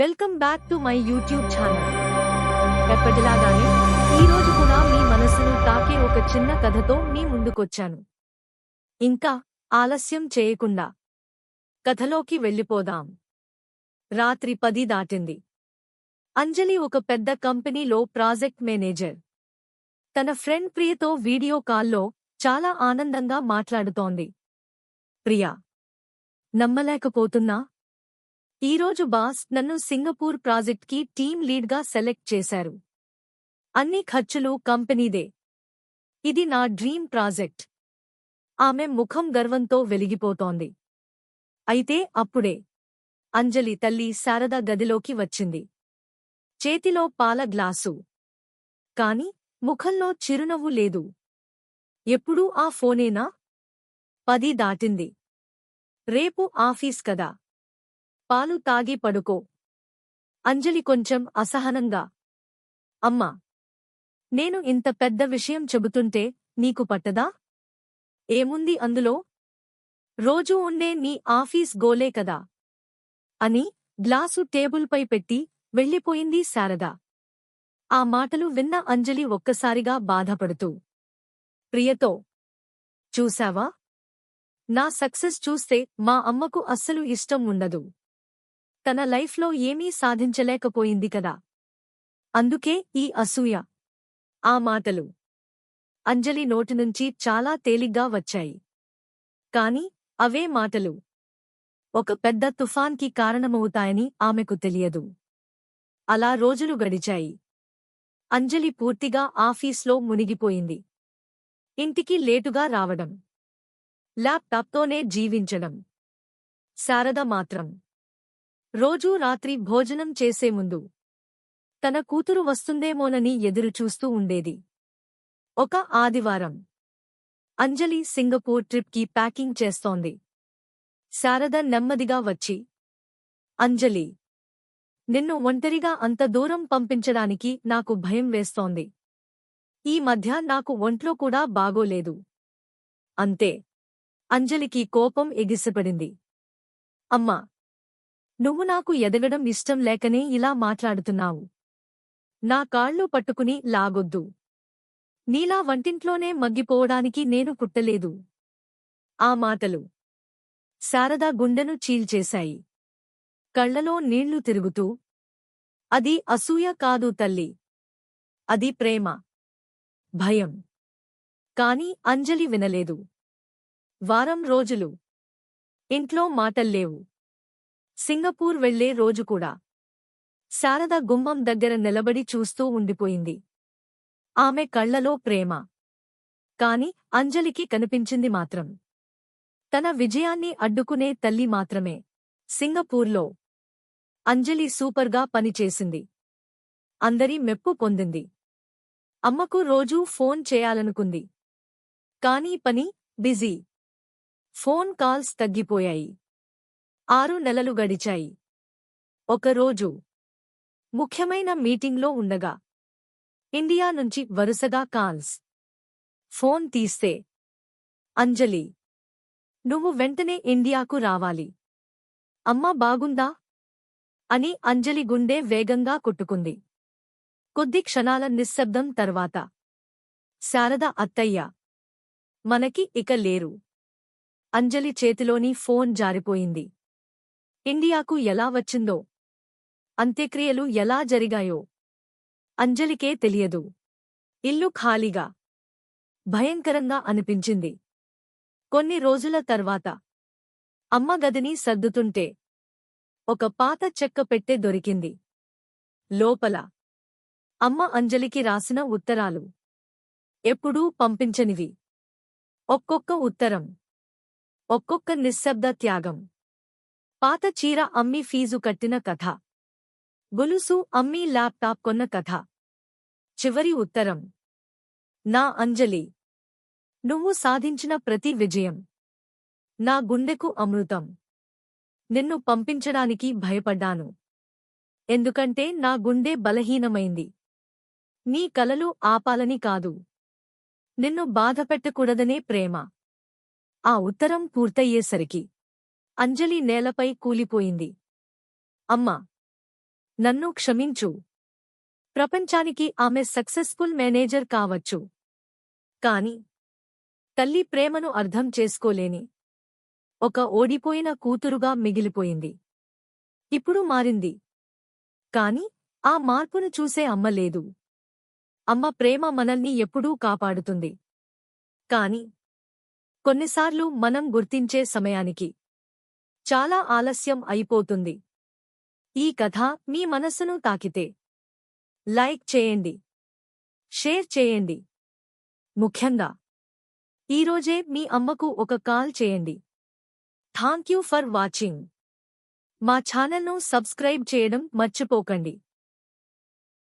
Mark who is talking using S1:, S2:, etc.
S1: Welcome back to my YouTube channel. ఎప్పటిలాగానే ఈరోజు కూడా మీ మనసును తాకే ఒక చిన్న కథతో మీ ముందుకొచ్చాను. ఇంకా ఆలస్యం చేయకుండా కథలోకి వెళ్ళిపోదాం. రాత్రి పది దాటింది. అంజలి ఒక పెద్ద కంపెనీలో ప్రాజెక్ట్ మేనేజర్. తన ఫ్రెండ్ ప్రియతో వీడియో కాల్లో చాలా ఆనందంగా మాట్లాడుతోంది. ప్రియా నమ్మలేకపోతున్నా ఈరోజు బాస్ నన్ను సింగపూర్ ప్రాజెక్ట్కి టీం లీడ్గా సెలెక్ట్ చేశారు. అన్ని ఖర్చులు కంపెనీదే. ఇది నా డ్రీమ్ ప్రాజెక్ట్. ఆమె ముఖం గర్వంతో వెలిగిపోతోంది. అయితే అప్పుడే అంజలి తల్లి శారద గదిలోకి వచ్చింది. చేతిలో పాల గ్లాసు. కాని ముఖంలో చిరునవ్వు లేదు. ఎప్పుడూ ఆ ఫోనేనా? పది దాటింది. రేపు ఆఫీస్ కదా. పాలు తాగి పడుకో. అంజలి కొంచెం అసహనంగా. అమ్మా నేను ఇంత పెద్ద విషయం చెబుతుంటే నీకు పట్టదా? ఏముంది అందులో? రోజూ ఉండే నీ ఆఫీస్ గోలే కదా? అని గ్లాసు టేబుల్పై పెట్టి వెళ్ళిపోయింది శారద. ఆ మాటలు విన్న అంజలి ఒక్కసారిగా బాధపడుతూ. ప్రియతో చూశావా? నా సక్సెస్ చూస్తే మా అమ్మకు అస్సలు ఇష్టం ఉండదు. తన లైఫ్లో ఏమీ సాధించలేకపోయింది కదా. అందుకే ఈ అసూయ ఆ మాటలు అంజలి నోటినుంచి చాలా తేలిగ్గా వచ్చాయి. కాని అవే మాటలు ఒక పెద్ద తుఫాన్కి కారణమవుతాయని ఆమెకు తెలియదు. అలా రోజులు గడిచాయి. అంజలి పూర్తిగా ఆఫీస్లో మునిగిపోయింది. ఇంటికి లేటుగా రావడం ల్యాప్టాప్తోనే జీవించడం శారద మాత్రం రోజూ రాత్రి భోజనం చేసే ముందు తన కూతురు వస్తుందేమోనని ఎదురుచూస్తూ ఉండేది. ఒక ఆదివారం. అంజలి సింగపూర్ ట్రిప్కి ప్యాకింగ్ చేస్తోంది. శారద నెమ్మదిగా వచ్చి అంజలి నిన్ను ఒంటరిగా అంత దూరం పంపించడానికి నాకు భయం వేస్తోంది. ఈ మధ్య నాకు ఒంట్లో కూడా బాగోలేదు. అంతే. అంజలికి కోపం ఎగిసిపడింది. అమ్మా నువ్వు నాకు ఎదగడం ఇష్టం లేకనే ఇలా మాట్లాడుతున్నావు. నా కాళ్ళు పట్టుకుని లాగొద్దు. నీలా వంటింట్లోనే మగ్గిపోవడానికి నేను పుట్టలేదు. ఆ మాటలు శారదా గుండెను చీల్చేశాయి. కళ్ళలో నీళ్ళు తిరుగుతూ అది అసూయ కాదు తల్లి. అది ప్రేమ. భయం. కాని అంజలి వినలేదు. వారం రోజులు. ఇంట్లో మాటల్లేవు. సింగపూర్ వెళ్ళే రోజు కూడా. శారద గుమ్మం దగ్గర నిలబడి చూస్తూ ఉండిపోయింది. ఆమె కళ్ళలో ప్రేమ. కాని అంజలికి కనిపించింది మాత్రం. తన విజయాన్ని అడ్డుకునే తల్లి మాత్రమే. సింగపూర్లో. అంజలి సూపర్గా పనిచేసింది. అందరి మెప్పు పొందింది. అమ్మకు రోజూ ఫోన్ చేయాలనుకుంది. కానీ పని బిజీ. ఫోన్ కాల్స్ తగ్గిపోయాయి. ఆరు నెలలు గడిచాయి. ఒకరోజు ముఖ్యమైన మీటింగ్లో ఉండగా ఇండియా నుంచి వరుసగా కాల్స్ ఫోన్ తీస్తే అంజలి నువ్వు వెంటనే ఇండియాకు రావాలి. అమ్మ బాగుందా అని అంజలి గుండె వేగంగా కొట్టుకుంది. కొద్ది క్షణాల నిశ్శబ్దం తర్వాత శారద అత్తయ్య మనకి ఇక లేరు అంజలి చేతిలోని ఫోన్ జారిపోయింది. ఇండియాకు ఎలా వచ్చిందో అంత్యక్రియలు ఎలా జరిగాయో అంజలికే తెలియదు. ఇల్లు ఖాళీగా భయంకరంగా అనిపించింది. కొన్ని రోజుల తర్వాత అమ్మ గదిని సర్దుతుంటే ఒక పాత చెక్క పెట్టె దొరికింది. లోపల అమ్మ అంజలికి రాసిన ఉత్తరాలు ఎప్పుడూ పంపించనివి. ఒక్కొక్క ఉత్తరం ఒక్కొక్క నిశ్శబ్ద త్యాగం. పాత చీర అమ్మి ఫీజు కట్టిన కథ. గొలుసు అమ్మి ల్యాప్టాప్ కొన్న కథ. చివరి ఉత్తరం. నా అంజలి. నువ్వు సాధించిన ప్రతి విజయం. నా గుండెకు అమృతం. నిన్ను పంపించడానికి భయపడ్డాను. ఎందుకంటే నా గుండె బలహీనమైంది. నీ కలలు ఆపాలని కాదు. నిన్ను బాధపెట్టకూడదనే ప్రేమ. ఆ ఉత్తరం పూర్తయ్యేసరికి. అంజలి నేలపై కూలిపోయింది. అమ్మా! నన్ను క్షమించు. ప్రపంచానికి ఆమె సక్సెస్ఫుల్ మేనేజర్ కావచ్చు. కాని తల్లి ప్రేమను అర్థం చేసుకోలేని ఒక ఓడిపోయిన కూతురుగా మిగిలిపోయింది. ఇప్పుడు మారింది. కాని ఆ మార్పును చూసే అమ్మ లేదు. అమ్మ ప్రేమ మనల్ని ఎప్పుడూ కాపాడుతుంది. కాని కొన్నిసార్లు మనం గుర్తించే సమయానికి చాలా ఆలస్యం అయిపోతుంది. ఈ కథ మీ మనస్సును తాకితే. లైక్ చేయండి. షేర్ చేయండి. ముఖ్యంగా ఈరోజే మీ అమ్మకు ఒక కాల్ చేయండి. Thank you for watching. మా ఛానల్ను సబ్స్క్రైబ్ చేయడం మర్చిపోకండి.